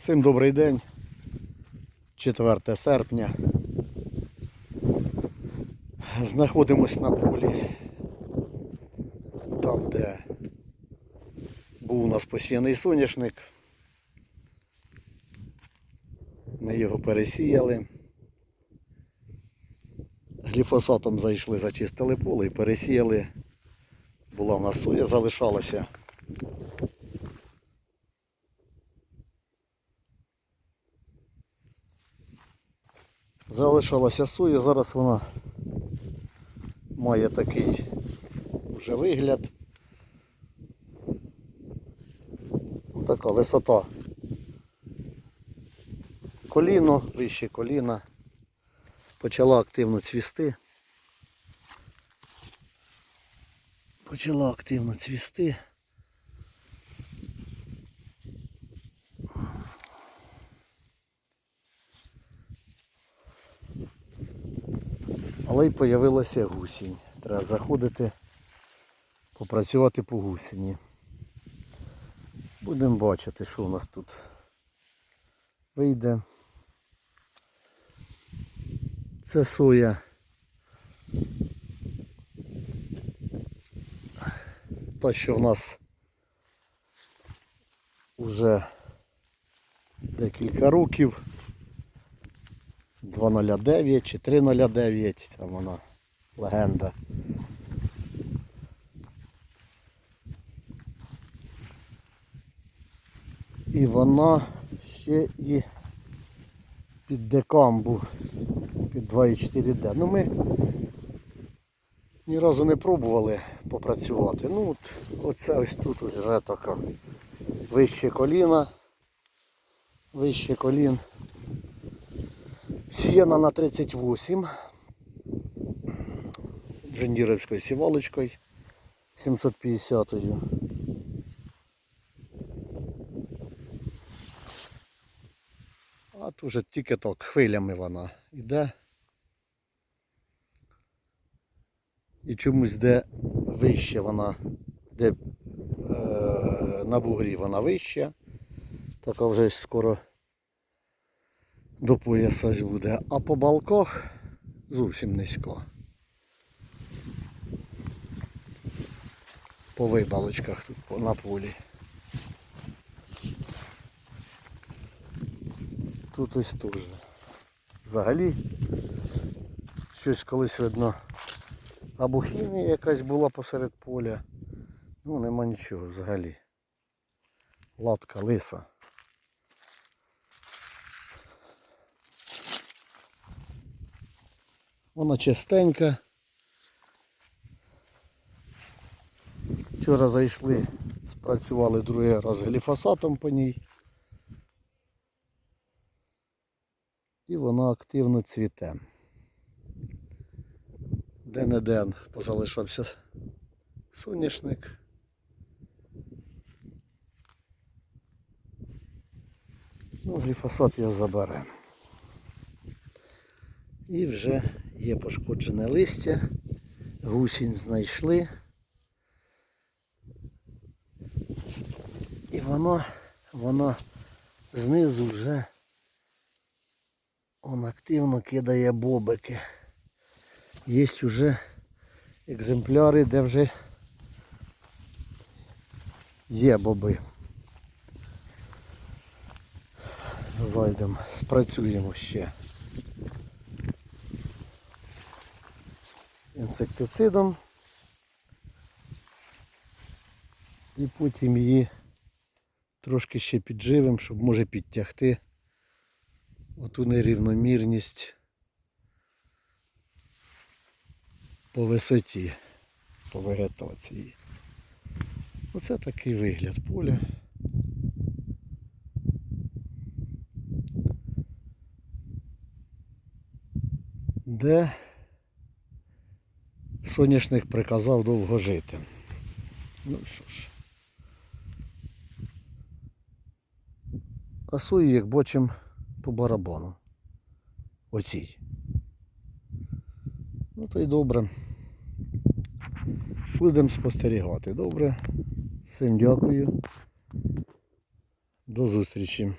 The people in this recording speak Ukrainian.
Всім добрий день. 4 серпня. Знаходимось на полі. Там, де був у нас посіяний соняшник. Ми його пересіяли. Гліфосатом зайшли, зачистили поле і пересіяли. Була в нас соя, залишалася. Залишалася соя, зараз вона має такий вже вигляд. Ну, Така висота. Коліно, вище коліна. Почала активно цвісти. Почала активно цвісти. Але й появилася гусінь. Треба заходити, попрацювати по гусіні. Будемо бачити, що у нас тут вийде. Це соя. Та, що в нас вже декілька років. 209 чи 309, там вона легенда. І вона ще і під декамбу, під 2,4D. Ну ми ні разу не пробували попрацювати. Ну от оце ось тут ось вже така вище коліна, вище колін. Сіяна на 38 джендіровською сівалочкою 750 -ю. А тут вже тільки так хвилями вона йде. І чомусь де вище вона, де е, на бугрі вона вища, така вже скоро до пояса буде, а по балках зовсім низько. По вибалочках тут на полі. Тут ось теж. Взагалі щось колись видно. Або хімія якась була посеред поля. Ну нема нічого взагалі. Латка лиса. Вона чистенька. Вчора зайшли, спрацювали другий раз гліфосатом по ній. І вона активно цвіте. Де-не-де позалишався соняшник. Ну, гліфосат його забере. І вже є пошкоджене листя, гусінь знайшли. І воно, воно знизу вже он активно кидає бобики. Є вже екземпляри, де вже є боби. Зайдемо, спрацюємо ще. Інсектицидом і потім її трошки ще підживим, щоб може підтягти оту нерівномірність по висоті, по вегетації. Оце такий вигляд поля. Де соняшник приказав довго жити. Ну що ж. А сої, як бачимо, по барабану. Оцій. Ну то й добре. Будемо спостерігати. Добре. Всім дякую. До зустрічі.